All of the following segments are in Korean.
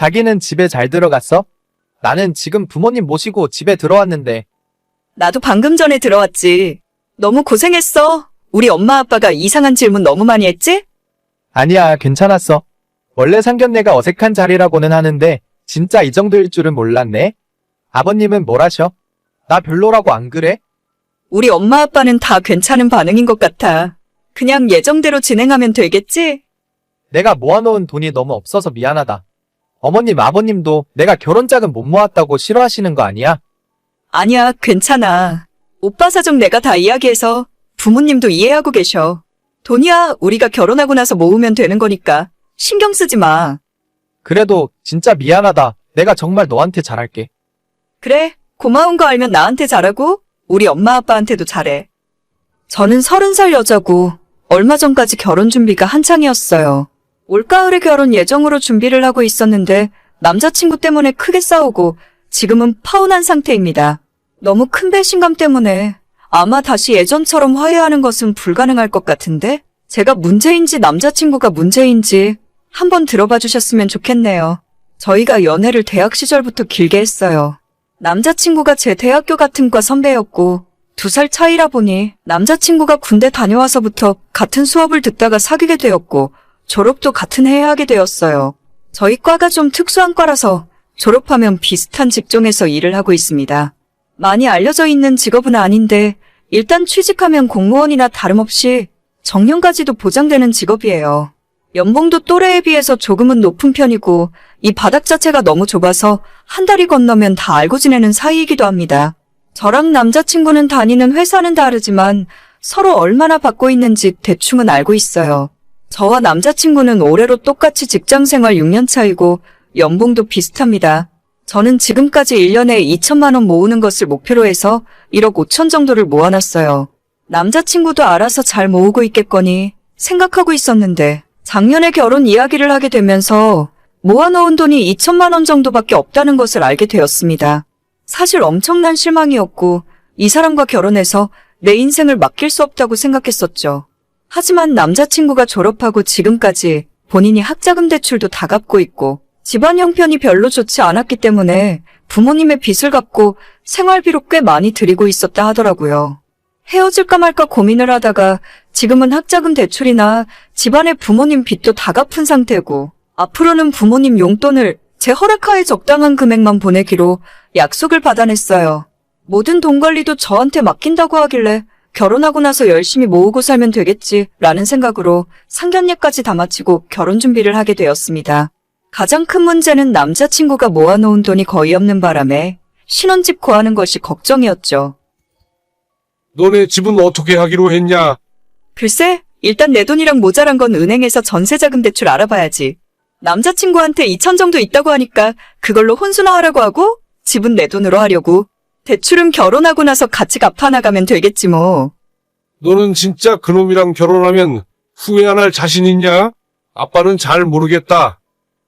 자기는 집에 잘 들어갔어? 나는 지금 부모님 모시고 집에 들어왔는데 나도 방금 전에 들어왔지. 너무 고생했어. 우리 엄마 아빠가 이상한 질문 너무 많이 했지? 아니야 괜찮았어. 원래 상견례가 어색한 자리라고는 하는데 진짜 이 정도일 줄은 몰랐네. 아버님은 뭘 하셔? 나 별로라고 안 그래? 우리 엄마 아빠는 다 괜찮은 반응인 것 같아. 그냥 예정대로 진행하면 되겠지? 내가 모아놓은 돈이 너무 없어서 미안하다. 어머님 아버님도 내가 결혼 자금 못 모았다고 싫어하시는 거 아니야? 아니야, 괜찮아. 오빠 사정 내가 다 이야기해서 부모님도 이해하고 계셔. 돈이야, 우리가 결혼하고 나서 모으면 되는 거니까. 신경 쓰지 마. 그래도 진짜 미안하다. 내가 정말 너한테 잘할게. 그래, 고마운 거 알면 나한테 잘하고, 우리 엄마 아빠한테도 잘해. 저는 서른 살 여자고, 얼마 전까지 결혼 준비가 한창이었어요. 올가을에 결혼 예정으로 준비를 하고 있었는데, 남자친구 때문에 크게 싸우고, 지금은 파혼한 상태입니다. 너무 큰 배신감 때문에, 아마 다시 예전처럼 화해하는 것은 불가능할 것 같은데, 제가 문제인지 남자친구가 문제인지, 한번 들어봐 주셨으면 좋겠네요. 저희가 연애를 대학 시절부터 길게 했어요. 남자친구가 제 대학교 같은 과 선배였고, 두 살 차이라 보니 남자친구가 군대 다녀와서부터 같은 수업을 듣다가 사귀게 되었고, 졸업도 같은 해에 하게 되었어요. 저희 과가 좀 특수한 과라서 졸업하면 비슷한 직종에서 일을 하고 있습니다. 많이 알려져 있는 직업은 아닌데, 일단 취직하면 공무원이나 다름없이 정년까지도 보장되는 직업이에요. 연봉도 또래에 비해서 조금은 높은 편이고, 이 바닥 자체가 너무 좁아서 한 달이 건너면 다 알고 지내는 사이이기도 합니다. 저랑 남자친구는 다니는 회사는 다르지만 서로 얼마나 받고 있는지 대충은 알고 있어요. 저와 남자친구는 올해로 똑같이 직장 생활 6년 차이고 연봉도 비슷합니다. 저는 지금까지 1년에 2천만 원 모으는 것을 목표로 해서 1억 5천 정도를 모아놨어요. 남자친구도 알아서 잘 모으고 있겠거니 생각하고 있었는데 작년에 결혼 이야기를 하게 되면서 모아놓은 돈이 2천만 원 정도밖에 없다는 것을 알게 되었습니다. 사실 엄청난 실망이었고 이 사람과 결혼해서 내 인생을 맡길 수 없다고 생각했었죠. 하지만 남자친구가 졸업하고 지금까지 본인이 학자금 대출도 다 갚고 있고 집안 형편이 별로 좋지 않았기 때문에 부모님의 빚을 갚고 생활비로 꽤 많이 드리고 있었다 하더라고요. 헤어질까 말까 고민을 하다가 지금은 학자금 대출이나 집안의 부모님 빚도 다 갚은 상태고 앞으로는 부모님 용돈을 제 허락하에 적당한 금액만 보내기로 약속을 받아냈어요. 모든 돈 관리도 저한테 맡긴다고 하길래 결혼하고 나서 열심히 모으고 살면 되겠지 라는 생각으로 상견례까지 다 마치고 결혼 준비를 하게 되었습니다. 가장 큰 문제는 남자친구가 모아놓은 돈이 거의 없는 바람에 신혼집 구하는 것이 걱정이었죠. 너네 집은 어떻게 하기로 했냐? 글쎄, 일단 내 돈이랑 모자란 건 은행에서 전세자금 대출 알아봐야지. 남자친구한테 2천 정도 있다고 하니까 그걸로 혼수나 하라고 하고 집은 내 돈으로 하려고. 대출은 결혼하고 나서 같이 갚아나가면 되겠지 뭐. 너는 진짜 그놈이랑 결혼하면 후회 안 할 자신 있냐? 아빠는 잘 모르겠다.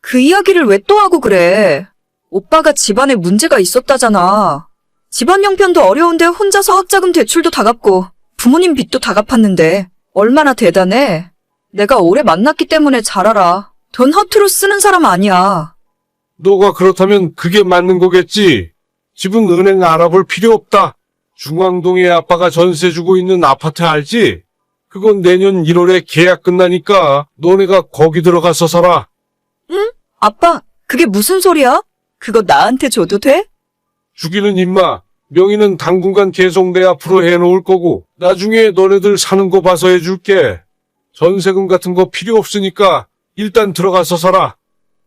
그 이야기를 왜 또 하고 그래? 오빠가 집안에 문제가 있었다잖아. 집안 형편도 어려운데 혼자서 학자금 대출도 다 갚고 부모님 빚도 다 갚았는데 얼마나 대단해. 내가 오래 만났기 때문에 잘 알아. 돈 허투루 쓰는 사람 아니야. 너가 그렇다면 그게 맞는 거겠지? 집은 은행 알아볼 필요 없다. 중앙동에 아빠가 전세 주고 있는 아파트 알지? 그건 내년 1월에 계약 끝나니까 너네가 거기 들어가서 살아. 아빠, 그게 무슨 소리야? 그거 나한테 줘도 돼? 주기는 임마. 명의는 당분간 계속 내 앞으로 해놓을 거고 나중에 너네들 사는 거 봐서 해줄게. 전세금 같은 거 필요 없으니까 일단 들어가서 살아.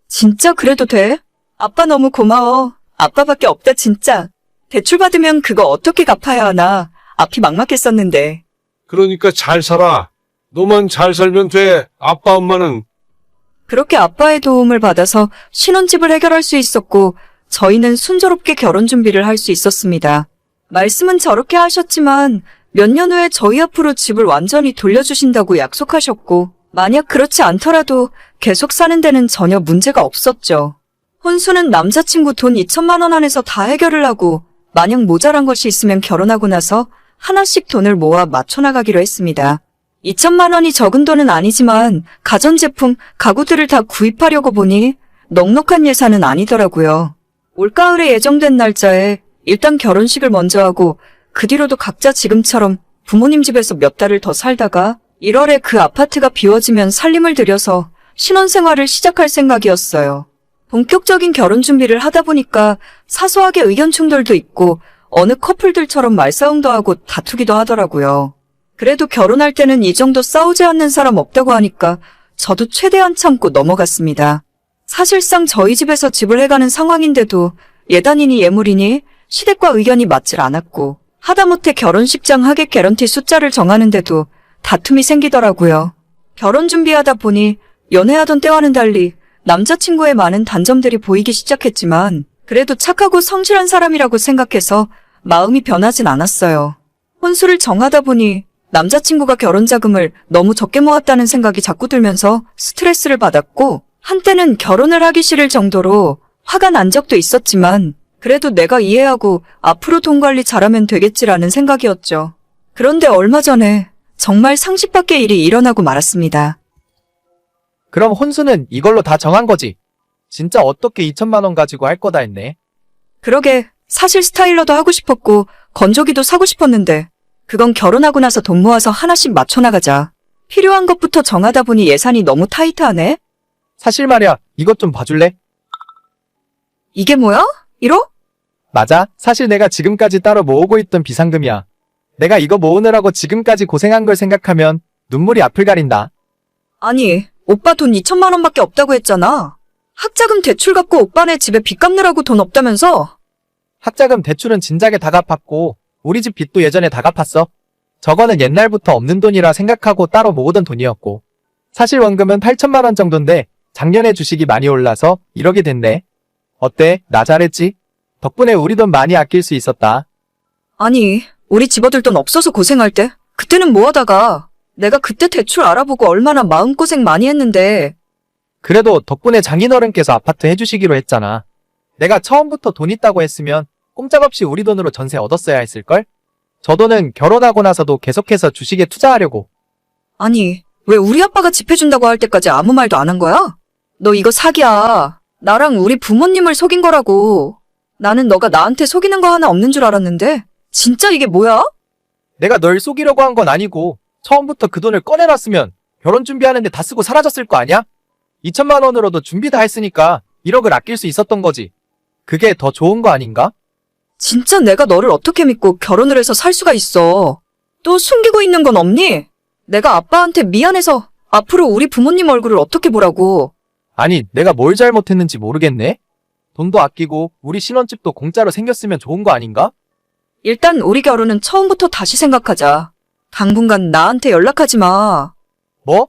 진짜 그래도 돼? 아빠 너무 고마워. 아빠밖에 없다 진짜. 대출 받으면 그거 어떻게 갚아야 하나. 앞이 막막했었는데. 그러니까 잘 살아. 너만 잘 살면 돼. 아빠 엄마는 그렇게 아빠의 도움을 받아서 신혼집을 해결할 수 있었고 저희는 순조롭게 결혼 준비를 할 수 있었습니다. 말씀은 저렇게 하셨지만 몇 년 후에 저희 앞으로 집을 완전히 돌려주신다고 약속하셨고 만약 그렇지 않더라도 계속 사는 데는 전혀 문제가 없었죠. 혼수는 남자친구 돈 2천만 원 안에서 다 해결을 하고 만약 모자란 것이 있으면 결혼하고 나서 하나씩 돈을 모아 맞춰나가기로 했습니다. 2천만 원이 적은 돈은 아니지만 가전제품, 가구들을 다 구입하려고 보니 넉넉한 예산은 아니더라고요. 올가을에 예정된 날짜에 일단 결혼식을 먼저 하고 그 뒤로도 각자 지금처럼 부모님 집에서 몇 달을 더 살다가 1월에 그 아파트가 비워지면 살림을 들여서 신혼생활을 시작할 생각이었어요. 본격적인 결혼 준비를 하다 보니까 사소하게 의견 충돌도 있고 어느 커플들처럼 말싸움도 하고 다투기도 하더라고요. 그래도 결혼할 때는 이 정도 싸우지 않는 사람 없다고 하니까 저도 최대한 참고 넘어갔습니다. 사실상 저희 집에서 집을 해가는 상황인데도 예단이니 예물이니 시댁과 의견이 맞질 않았고 하다못해 결혼식장 하객 개런티 숫자를 정하는데도 다툼이 생기더라고요. 결혼 준비하다 보니 연애하던 때와는 달리 남자친구의 많은 단점들이 보이기 시작했지만 그래도 착하고 성실한 사람이라고 생각해서 마음이 변하진 않았어요. 혼수를 정하다 보니 남자친구가 결혼 자금을 너무 적게 모았다는 생각이 자꾸 들면서 스트레스를 받았고 한때는 결혼을 하기 싫을 정도로 화가 난 적도 있었지만 그래도 내가 이해하고 앞으로 돈 관리 잘하면 되겠지라는 생각이었죠. 그런데 얼마 전에 정말 상식 밖의 일이 일어나고 말았습니다. 그럼 혼수는 이걸로 다 정한 거지. 진짜 어떻게 2천만 원 가지고 할 거다 했네. 그러게 사실 스타일러도 하고 싶었고 건조기도 사고 싶었는데 그건 결혼하고 나서 돈 모아서 하나씩 맞춰나가자. 필요한 것부터 정하다 보니 예산이 너무 타이트하네? 사실 말이야, 이것 좀 봐줄래? 이게 뭐야? 1호? 맞아. 사실 내가 지금까지 따로 모으고 있던 비상금이야. 내가 이거 모으느라고 지금까지 고생한 걸 생각하면 눈물이 앞을 가린다. 아니, 오빠 돈 2천만 원밖에 없다고 했잖아. 학자금 대출 갖고 오빠네 집에 빚 갚느라고 돈 없다면서? 학자금 대출은 진작에 다 갚았고 우리 집 빚도 예전에 다 갚았어. 저거는 옛날부터 없는 돈이라 생각하고 따로 모으던 돈이었고 사실 원금은 8천만 원 정도인데 작년에 주식이 많이 올라서 1억이 됐네. 어때? 나 잘했지? 덕분에 우리 돈 많이 아낄 수 있었다. 아니, 우리 집어들 돈 없어서 고생할 때? 그때는 뭐 하다가? 내가 그때 대출 알아보고 얼마나 마음고생 많이 했는데 그래도 덕분에 장인어른께서 아파트 해주시기로 했잖아. 내가 처음부터 돈 있다고 했으면 꼼짝없이 우리 돈으로 전세 얻었어야 했을걸? 저 돈은 결혼하고 나서도 계속해서 주식에 투자하려고. 아니, 왜 우리 아빠가 집 해준다고 할 때까지 아무 말도 안 한 거야? 너 이거 사기야. 나랑 우리 부모님을 속인 거라고. 나는 너가 나한테 속이는 거 하나 없는 줄 알았는데. 진짜 이게 뭐야? 내가 널 속이려고 한 건 아니고 처음부터 그 돈을 꺼내놨으면 결혼 준비하는데 다 쓰고 사라졌을 거 아니야? 2천만 원으로도 준비 다 했으니까 1억을 아낄 수 있었던 거지. 그게 더 좋은 거 아닌가? 진짜 내가 너를 어떻게 믿고 결혼을 해서 살 수가 있어. 또 숨기고 있는 건 없니? 내가 아빠한테 미안해서 앞으로 우리 부모님 얼굴을 어떻게 보라고. 아니, 내가 뭘 잘못했는지 모르겠네? 돈도 아끼고 우리 신혼집도 공짜로 생겼으면 좋은 거 아닌가? 일단 우리 결혼은 처음부터 다시 생각하자. 당분간 나한테 연락하지 마. 뭐?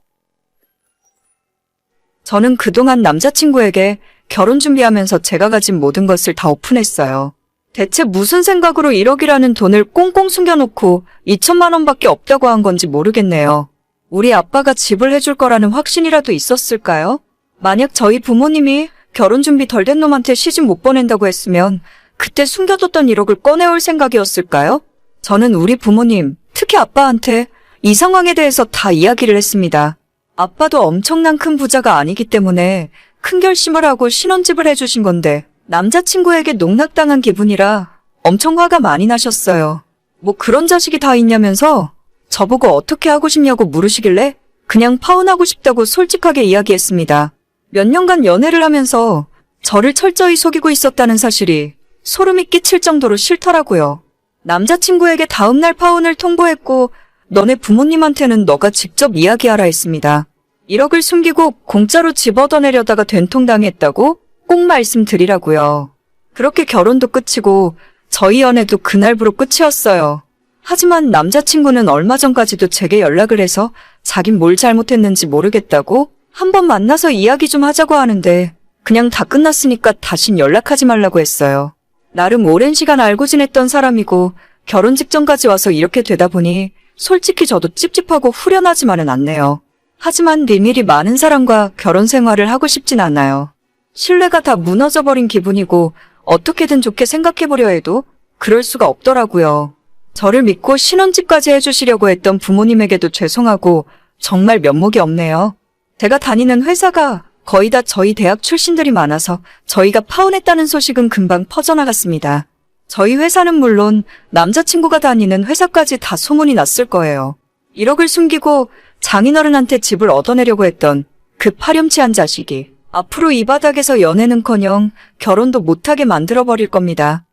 저는 그동안 남자친구에게 결혼 준비하면서 제가 가진 모든 것을 다 오픈했어요. 대체 무슨 생각으로 1억이라는 돈을 꽁꽁 숨겨놓고 2천만 원밖에 없다고 한 건지 모르겠네요. 우리 아빠가 집을 해줄 거라는 확신이라도 있었을까요? 만약 저희 부모님이 결혼 준비 덜 된 놈한테 시집 못 보낸다고 했으면 그때 숨겨뒀던 1억을 꺼내올 생각이었을까요? 저는 우리 부모님, 특히 아빠한테 이 상황에 대해서 다 이야기를 했습니다. 아빠도 엄청난 큰 부자가 아니기 때문에 큰 결심을 하고 신혼집을 해주신 건데 남자친구에게 농락당한 기분이라 엄청 화가 많이 나셨어요. 뭐 그런 자식이 다 있냐면서 저보고 어떻게 하고 싶냐고 물으시길래 그냥 파혼하고 싶다고 솔직하게 이야기했습니다. 몇 년간 연애를 하면서 저를 철저히 속이고 있었다는 사실이 소름이 끼칠 정도로 싫더라고요. 남자친구에게 다음날 파혼을 통보했고 너네 부모님한테는 너가 직접 이야기하라 했습니다. 1억을 숨기고 공짜로 집 얻어내려다가 된통당했다고 꼭 말씀드리라고요. 그렇게 결혼도 끝이고 저희 연애도 그날부로 끝이었어요. 하지만 남자친구는 얼마 전까지도 제게 연락을 해서 자긴 뭘 잘못했는지 모르겠다고 한번 만나서 이야기 좀 하자고 하는데 그냥 다 끝났으니까 다신 연락하지 말라고 했어요. 나름 오랜 시간 알고 지냈던 사람이고 결혼 직전까지 와서 이렇게 되다 보니 솔직히 저도 찝찝하고 후련하지만은 않네요. 하지만 비밀이 많은 사람과 결혼 생활을 하고 싶진 않아요. 신뢰가 다 무너져버린 기분이고 어떻게든 좋게 생각해보려 해도 그럴 수가 없더라고요. 저를 믿고 신혼집까지 해주시려고 했던 부모님에게도 죄송하고 정말 면목이 없네요. 제가 다니는 회사가 거의 다 저희 대학 출신들이 많아서 저희가 파혼했다는 소식은 금방 퍼져나갔습니다. 저희 회사는 물론 남자친구가 다니는 회사까지 다 소문이 났을 거예요. 1억을 숨기고 장인어른한테 집을 얻어내려고 했던 그 파렴치한 자식이 앞으로 이 바닥에서 연애는커녕 결혼도 못하게 만들어버릴 겁니다.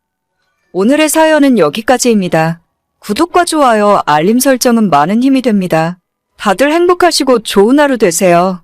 오늘의 사연은 여기까지입니다. 구독과 좋아요, 알림 설정은 많은 힘이 됩니다. 다들 행복하시고 좋은 하루 되세요.